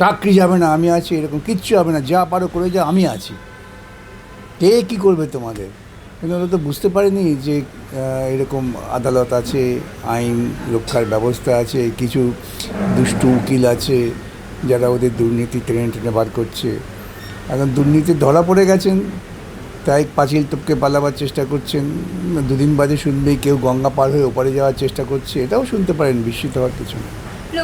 চাকরি যাবে না, আমি আছি, এরকম কিচ্ছু হবে না, যা পারো করে যা আমি আছি। কে কী করবে তোমাদের? কিন্তু ওরা তো বুঝতে পারেনি যে এরকম আদালত আছে, আইন রক্ষার ব্যবস্থা আছে, কিছু দুষ্টু উকিল আছে, যারা ওদের দুর্নীতি টেনে ট্রেনে বার করছে। এখন দুর্নীতি ধরা পড়ে গেছেন, তাই পাঁচিল টপকে পালাবার চেষ্টা করছেন। দুদিন বাদে শুনবেই কেউ গঙ্গা পার হয়ে ওপারে যাওয়ার চেষ্টা করছে, এটাও শুনতে পারেন, বিস্মিত হওয়ার কিছু না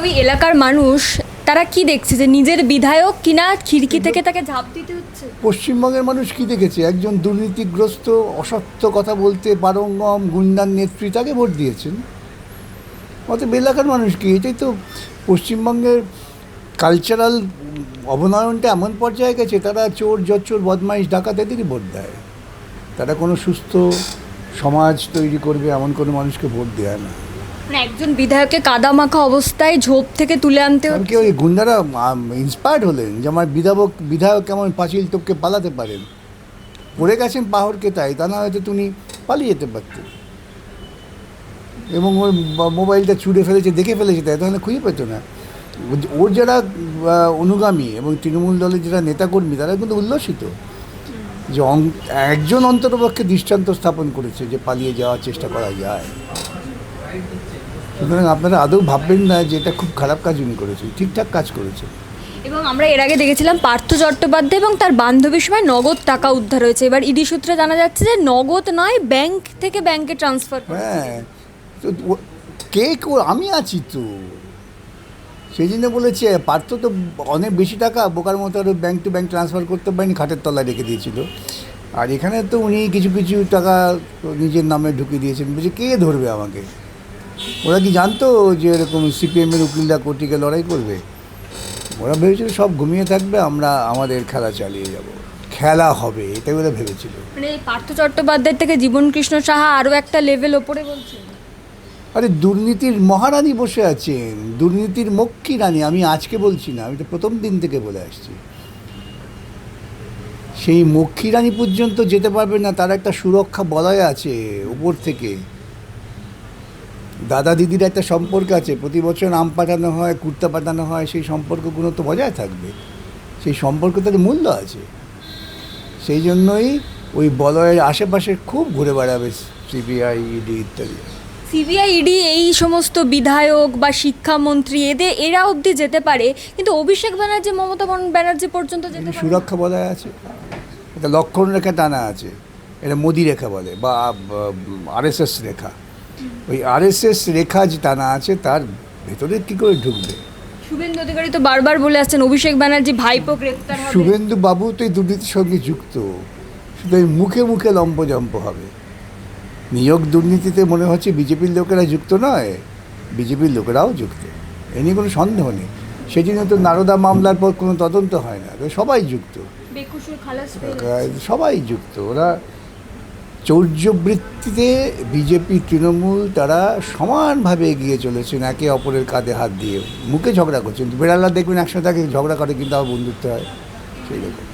ওই এলাকার মানুষ তারা কি দেখছে যে নিজের বিধায়ক কিনা খিড়কি থেকে তাকে ঝাঁপ দিতে হচ্ছে? পশ্চিমবঙ্গের মানুষ কি দেখেছে? একজন দুর্নীতিগ্রস্ত অসত্য কথা বলতে পারঙ্গম গুন্ডার নেত্রী তাকে ভোট দিয়েছেন। অতএব এলাকার মানুষ কি? এটাই তো পশ্চিমবঙ্গের কালচারাল অবনয়নটা এমন পর্যায়ে গেছে তারা চোর জচ্চোর বদমাইশ ডাকাতেদেরই ভোট দেয়। তারা কোনো সুস্থ সমাজ তৈরি করবে এমন কোনো মানুষকে ভোট দেয় না। মানে একজন বিধায়ককে কাদামাখা অবস্থায় ঝোপ থেকে তুলে আনতে কারণ কি ওই গুন্ডারা ইন্সপায়ার্ড হলেন যে আমার বিধায়ক বিধায়ক কেমন পাঁচিল টপকে পালাতে পারেন। পড়ে গেছেন পাহড়কে তাই তা না হয়তো তুমি পালিয়ে যেতে পারতেন এবং ওর মোবাইলটা চুড়ে ফেলেছে দেখে ফেলেছে তাই তাহলে খুঁজে পেতো না। ওর যারা অনুগামী এবং তৃণমূল দলের যারা নেতাকর্মী তারা কিন্তু উল্লসিত। যে একজন অন্ততপক্ষে দৃষ্টান্ত স্থাপন করেছে যে পালিয়ে যাওয়ার চেষ্টা করা যায়। সুতরাং আপনারা আদৌ ভাববেন না যে এটা খুব খারাপ কাজ উনি করেছে ঠিকঠাক কাজ করেছে। এবং আমরা এর আগে দেখেছিলাম পার্থ চট্টোপাধ্যায় এবং তার বান্ধবীর সময় নগদ টাকা উদ্ধার হয়েছে। এবার ইডি সূত্রে জানা যাচ্ছে যে নগদ নয় ব্যাংক থেকে ব্যাংকে ট্রান্সফার হ্যাঁ তো কে আমি আছি তো। সেই জন্য বলেছে পার্থ তো অনেক বেশি টাকা বোকার মতো আরও ব্যাংক টু ব্যাংক ট্রান্সফার করতে পারেনি খাটের তলায় রেখে দিয়েছিল। আর এখানে তো উনি কিছু কিছু টাকা নিজের নামে ঢুকিয়ে দিয়েছেন। বলছে কে ধরবে আমাকে? ওরা কি জানতো যে এরকম সিপিএমের উকিলরা কোর্টিকে লড়াই করবে? ওরা ভেবেছিল সব ঘুমিয়ে থাকবে আমরা আমাদের খেলা চালিয়ে যাব। খেলা হবে এটাই ওরা ভেবেছিল। মানে পার্থ চট্টোপাধ্যায় থেকে জীবন কৃষ্ণ সাহা আরও একটা লেভেল ওপরে বলছেন। আরে দুর্নীতির মহারানী বসে আছেন দুর্নীতির মক্ষী রানী আমি আজকে বলছি না আমি তো প্রথম দিন থেকে বলে আসছি। সেই মক্ষী রানী পর্যন্ত যেতে পারবে না তার একটা সুরক্ষা বলয় আছে উপর থেকে। দাদা দিদির একটা সম্পর্ক আছে প্রতি বছর আম পাঠানো হয় কুর্তা পাঠানো হয় সেই সম্পর্কগুলো তো বজায় থাকবে। সেই সম্পর্ক তার মূল্য আছে। সেই জন্যই ওই বলয়ের আশেপাশে খুব ঘুরে বেড়াবে সিবিআই ইডি ইত্যাদি। সিবিআই ইডি এই সমস্ত বিধায়ক বা শিক্ষামন্ত্রী এদের এরা অবধি যেতে পারে কিন্তু অভিষেক ব্যানার্জি মমতা ব্যানার্জি পর্যন্ত যেতে সুরক্ষা বলয় আছে। এটা লক্ষণ রেখা টানা আছে। এটা মোদি রেখা বলে বা আরএসএস রেখা। ওই আরএসএস রেখা যে টানা আছে তার ভেতরে কী করে ঢুকবে? শুভেন্দু অধিকারী তো বারবার বলে আসছেন অভিষেক ব্যানার্জি ভাইপো গ্রেপ্তার হবে। শুভেন্দু বাবু তো এই দুর্নীতির সঙ্গে যুক্ত। শুধু মুখে মুখে লম্পজম্প হবে। নিয়োগ দুর্নীতিতে মনে হচ্ছে বিজেপির লোকেরা যুক্ত নয় বিজেপির লোকেরাও যুক্ত। এ নিয়ে কোনো সন্দেহ নেই। সেই জন্য তো নারদা মামলার পর কোনো তদন্ত হয় না। সবাই যুক্ত। সবাই যুক্ত। ওরা চৌর্যবৃত্তিতে বিজেপি তৃণমূল তারা সমানভাবে এগিয়ে চলেছেন একে অপরের কাঁধে হাত দিয়ে। মুখে ঝগড়া করছেন বেড়ালা দেখবেন একসাথে থাকে ঝগড়া করে কিন্তু আবার বন্ধুত্ব হয়। সেই রকম।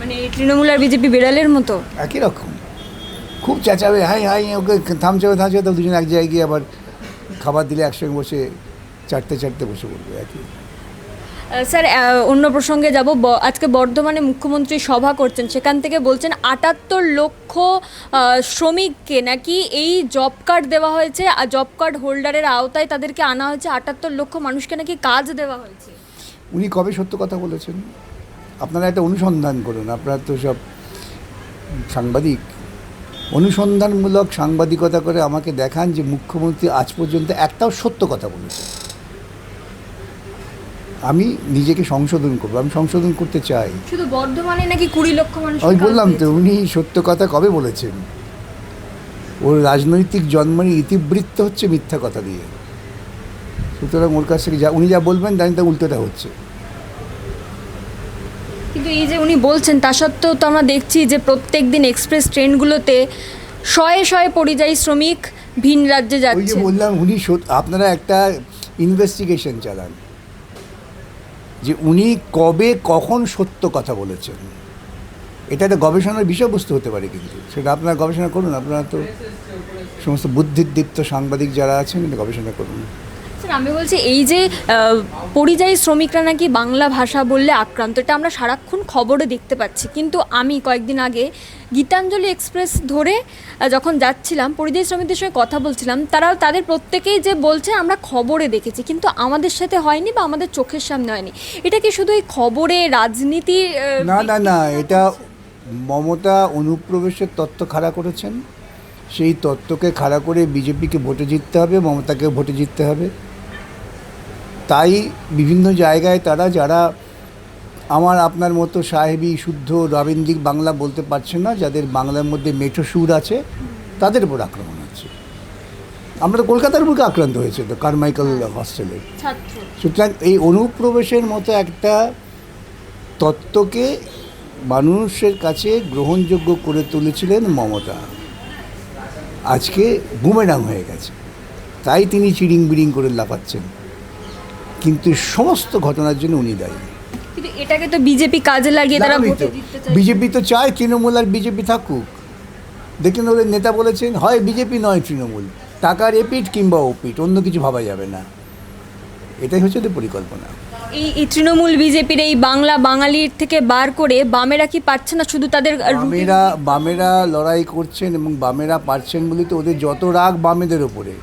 মানে তৃণমূল আর বিজেপি বিড়ালের মতো? একই রকম। খুব চেঁচাবে হাই হাই ওকে থামচাবে থামচাবে তো দুজন এক জায়গায় গিয়ে আবার খাবার দিলে একসঙ্গে বসে চারটে চারটে বসে পড়বে একই। স্যার অন্য প্রসঙ্গে যাব। আজকে বর্ধমানে মুখ্যমন্ত্রী সভা করছেন। সেখান থেকে বলছেন, আটাত্তর লক্ষ শ্রমিককে নাকি এই জব কার্ড দেওয়া হয়েছে, আর জব কার্ড হোল্ডারের আওতায় তাদেরকে আনা হয়েছে, আটাত্তর লক্ষ মানুষকে নাকি কাজ দেওয়া হয়েছে। উনি কবে সত্য কথা বলেছেন? আপনারা একটা অনুসন্ধান করুন, আপনারা তো সব সাংবাদিক। অনুসন্ধানমূলক সাংবাদিকতা করে আমাকে দেখান যে মুখ্যমন্ত্রী আজ পর্যন্ত একটাও সত্য কথা বলেছে আমি নিজেকে সংশোধন করব আমি সংশোধন করতে চাই। শুধু বর্ধমানে নাকি কুড়ি লক্ষ মানুষ আমি বললাম তো উনি সত্য কথা কবে বলেছেন? ওর রাজনৈতিক জন্মের ইতিবৃত্ত হচ্ছে মিথ্যা কথা দিয়ে। সুতরাং ওর কাছ থেকে যা উনি যা বলবেন জানি তা উল্টোটা হচ্ছে। কিন্তু এই যে উনি বলছেন তা সত্ত্বেও তো আমরা দেখছি যে প্রত্যেক দিন এক্সপ্রেস ট্রেনগুলোতে শয়ে শয়ে পরিযায়ী শ্রমিক ভিন রাজ্যে যাচ্ছে। বললাম উনি আপনারা একটা ইনভেস্টিগেশন চালান। যে উনি কবে কখন সত্য কথা বলেছেন। এটা একটা গবেষণার বিষয়বস্তু হতে পারে কিন্তু। সেটা আপনারা গবেষণা করুন, আপনারা তো সমস্ত বুদ্ধিদীপ্ত সাংবাদিক যারা আছেন গবেষণা করুন। আমি বলছি এই যে পরিযায়ী শ্রমিকরা নাকি বাংলা ভাষা বললে আক্রান্ত, এটা আমরা সারাক্ষণ খবরে দেখতে পাচ্ছি। কিন্তু আমি কয়েকদিন আগে গীতাঞ্জলি এক্সপ্রেস ধরে যখন যাচ্ছিলাম, পরিযায়ী শ্রমিকদের সঙ্গে কথা বলছিলাম তারা তাদের প্রত্যেকেই যে বলছে, আমরা খবরে দেখেছি, কিন্তু আমাদের সাথে হয়নি বা আমাদের চোখের সামনে হয়নি। এটা কি শুধু এই খবরে রাজনীতি না না না, এটা মমতা অনুপ্রবেশের তত্ত্ব খাড়া করেছেন। সেই তত্ত্বকে খাড়া করে বিজেপিকে ভোটে জিততে হবে মমতাকে ভোটে জিততে হবে। তাই বিভিন্ন জায়গায় তারা যারা আমার আপনার মতো সাহেবী শুদ্ধ রবীন্দ্রিক বাংলা বলতে পারছে না যাদের বাংলার মধ্যে মেঠো সুর আছে তাদের উপর আক্রমণ হচ্ছে। আমরা তো কলকাতার বুকে আক্রান্ত হয়েছে তো কারমাইকেল হস্টেলের ছাত্র। সুতরাং এই অনুপ্রবেশের মতো একটা তত্ত্বকে মানুষের কাছে গ্রহণযোগ্য করে তুলেছিলেন মমতা। আজকে বুমেরাং হয়ে গেছে। তাই তিনি চিড়িং বিড়িং করে লাফাচ্ছেন। কিন্তু সমস্ত ঘটনার জন্য উনি দায়ী। কিন্তু এটাকে তো বিজেপি কাজে লাগিয়ে তারা ভোটে তো। জিততে চায় বিজেপি তো চায় তৃণমূল আর বিজেপি থাকুক। দেখলেন ওদের নেতা বলেছেন হয় বিজেপি নয় তৃণমূল টাকার এপিট কিংবা ওপিট অন্য কিছু ভাবা যাবে না। এটাই হচ্ছে ওদের পরিকল্পনা। এই এই তৃণমূল বিজেপির এই বাংলা বাঙালির থেকে বার করে বামেরা কি পারছে না শুধু তাদের বামেরা বামেরা লড়াই করছেন এবং বামেরা পারছেন বলে তো ওদের যত রাগ বামেদের ওপরে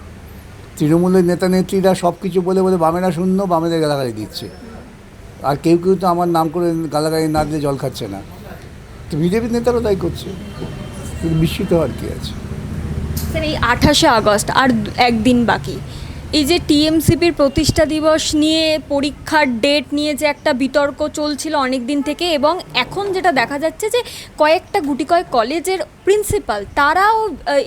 তৃণমূলের নেতা নেত্রীরা সব কিছু বলে বলে বামেরা শূন্য, বামেদের গালাগালি দিচ্ছে। আর কেউ কেউ তো আমার নাম করে গালাগালি না দিয়ে জল খাচ্ছে না। তো বিজেপির নেতারাও তাই করছে। বিস্মিত হওয়ার কি আছে? স্যার, এই আঠাশে আগস্ট আর একদিন বাকি। এই যে টিএমসিপির প্রতিষ্ঠা দিবস নিয়ে পরীক্ষার ডেট নিয়ে যে একটা বিতর্ক চলছিল অনেক দিন থেকে এবং এখন যেটা দেখা যাচ্ছে যে কয়েকটা গুটি কয়েক কলেজের প্রিন্সিপাল তারাও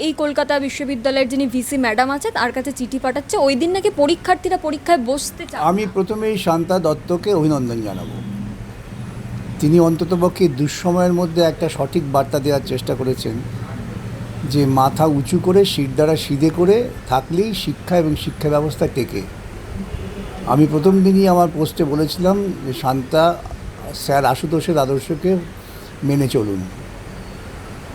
এই কলকাতা বিশ্ববিদ্যালয়ের যিনি ভিসি ম্যাডাম আছে, তার কাছে চিঠি পাঠাচ্ছে। ওই দিন নাকি পরীক্ষার্থীরা পরীক্ষায় বসতে চায়। আমি প্রথমেই শান্তা দত্তকে অভিনন্দন জানাব। তিনি অন্ততপক্ষে দুঃসময়ের মধ্যে একটা সঠিক বার্তা দেওয়ার চেষ্টা করেছেন। যে মাথা উঁচু করে, শির দ্বারা সিধে করে থাকলেই শিক্ষা এবং শিক্ষা ব্যবস্থা টেকে। আমি প্রথম দিনই আমার পোস্টে বলেছিলাম যে, শান্তা, স্যার আশুতোষের আদর্শকে মেনে চলুন।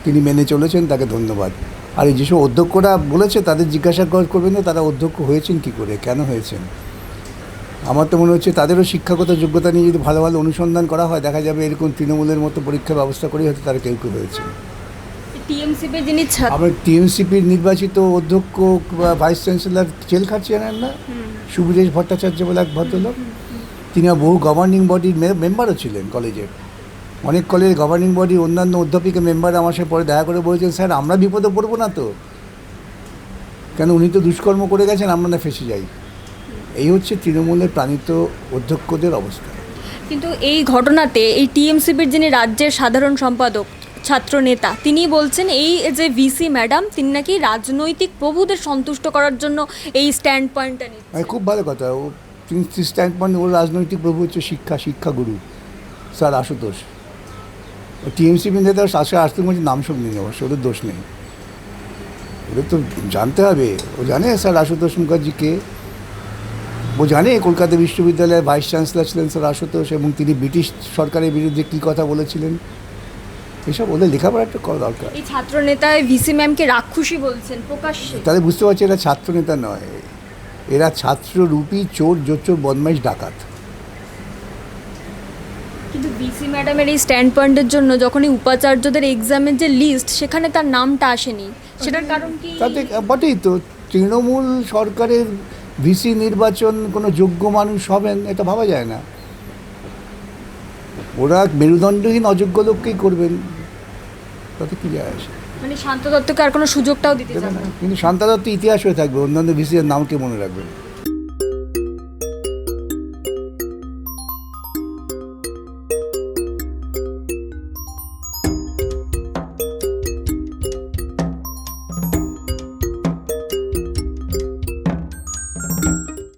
তিনি মেনে চলেছেন, তাকে ধন্যবাদ। আর এই যেসব অধ্যক্ষরা বলেছে, তাদের জিজ্ঞাসা কর- করবেন না, তারা অধ্যক্ষ হয়েছেন কি করে, কেন হয়েছেন? আমার তো মনে হচ্ছে তাদেরও শিক্ষাগত যোগ্যতা নিয়ে যদি ভালো ভালো অনুসন্ধান করা হয়, দেখা যাবে এরকম তৃণমূলের মতো পরীক্ষা ব্যবস্থা করেই হয়তো তারা কেউ কেউ হয়েছে টিএমসিপির যিনি আবার টিএমসিপির নির্বাচিত অধ্যক্ষ বা ভাইস চ্যান্সেলর জেল খাটছে জানেন না? সুবিরেশ ভট্টাচার্য বলে এক ভদ্রলোক। তিনি বহু গভর্নিং বডির মেম্বারও ছিলেন কলেজের অনেক কলেজের গভর্নিং বডি অন্যান্য অধ্যাপিকা মেম্বার আমার সাথে পরে দেখা করে বলেছেন স্যার আমরা বিপদে পড়ব না তো। কেন উনি তো দুষ্কর্ম করে গেছেন আমরা না ফেসে যাই। এই হচ্ছে তৃণমূলের প্রাণিত অধ্যক্ষদের অবস্থা। কিন্তু এই ঘটনাতে এই টিএমসিপির যিনি রাজ্যের সাধারণ সম্পাদক ছাত্র নেতা তিনি বলছেন, এই যে ভিসি ম্যাডাম, তিনি নাকি রাজনৈতিক প্রভুদের সন্তুষ্ট করার জন্য এই স্ট্যান্ড পয়েন্টটা নিচ্ছেন মানে খুব ভালো কথা। ও, তিনি স্ট্যান্ড পয়েন্ট ওর রাজনৈতিক প্রভু হচ্ছে শিক্ষা, শিক্ষাগুরু, স্যার আশুতোষ। ও টিএমসিপি তার শাসক আশুতোষ মধ্যে নাম শুনিনি, অবশ্য ওদের দোষ নেই। ওদের তো জানতে হবে। ও জানে স্যার আশুতোষ মুখার্জি কে ও জানে কলকাতা বিশ্ববিদ্যালয়ের ভাইস চ্যান্সেলর ছিলেন স্যার আশুতোষ এবং তিনি ব্রিটিশ সরকারের বিরুদ্ধে কী কথা বলেছিলেন। এসব ওদের লেখাপড়া একটা করা দরকার। এই ছাত্র নেতা ভিসি ম্যামকে রাক্ষসী বলছেন প্রকাশ্যে। তাহলে বুঝতে পারছি এরা ছাত্র নেতা নয়। এরা ছাত্র রূপী চোর জোচোর বদমাইশ ডাকাত। কিন্তু ভিসি ম্যাডামের এই স্ট্যান্ড পয়েন্টের জন্য যখন এই উপাচার্যদের এক্সামের যে লিস্ট সেখানে তার নামটা আসেনি। সেটার কারণ কি? তাতে বটেই তো তৃণমূল সরকারের ভিসি নির্বাচন কোনো যোগ্য মানুষ হবেন এটা ভাবা যায় না। ওরা মেরুদণ্ডহীন অযোগ্য লোককেই করবেন। তাতে কি যায় আসে? মানে শান্ত দত্তকে আর কোনো সুযোগটাও দিতে চান না। কিন্তু শান্ত দত্ত ইতিহাস হয়ে থাকবে অন্যান্য ভিসির নামকে মনে রাখবেন।